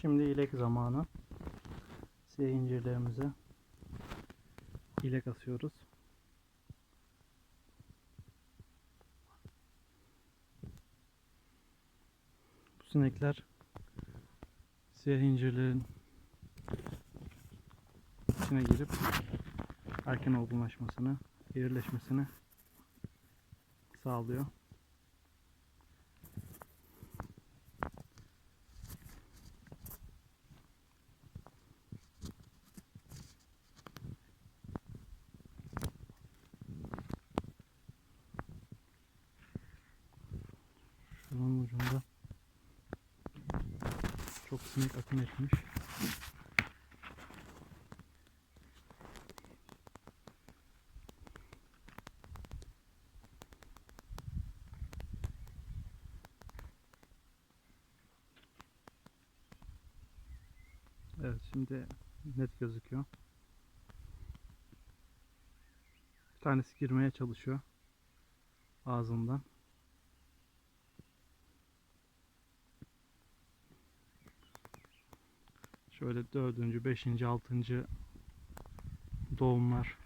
Şimdi ilek zamanı. Siyah incirlerimize ilek asıyoruz. Bu sinekler siyah incirlerin içine girip erken olgunlaşmasını, irileşmesini sağlıyor. Şunun ucunda çok sinek akın etmiş. Evet şimdi net gözüküyor. Bir tanesi girmeye çalışıyor ağzından. Şöyle dördüncü, beşinci, altıncı doğumlar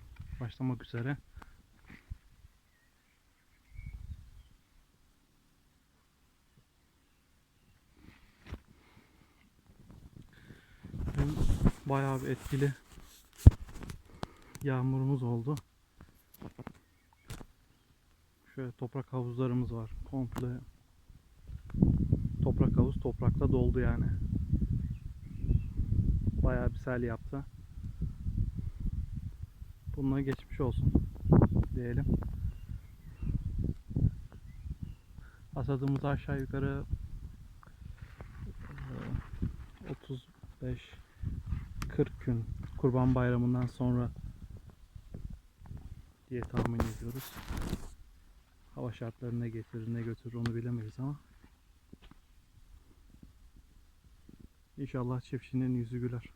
başlamak üzere. Bayağı bir etkili yağmurumuz oldu. Şöyle toprak havuzlarımız var. Komple toprak havuz toprakta doldu yani. Bayağı bir sel yaptı. Bununla geçmiş olsun diyelim. Hasadımız aşağı yukarı eee, 35 40 gün Kurban Bayramı'ndan sonra diye tahmin ediyoruz. Hava şartları ne getirir ne götürür onu bilemeyiz ama İnşallah çiftçinin yüzü güler.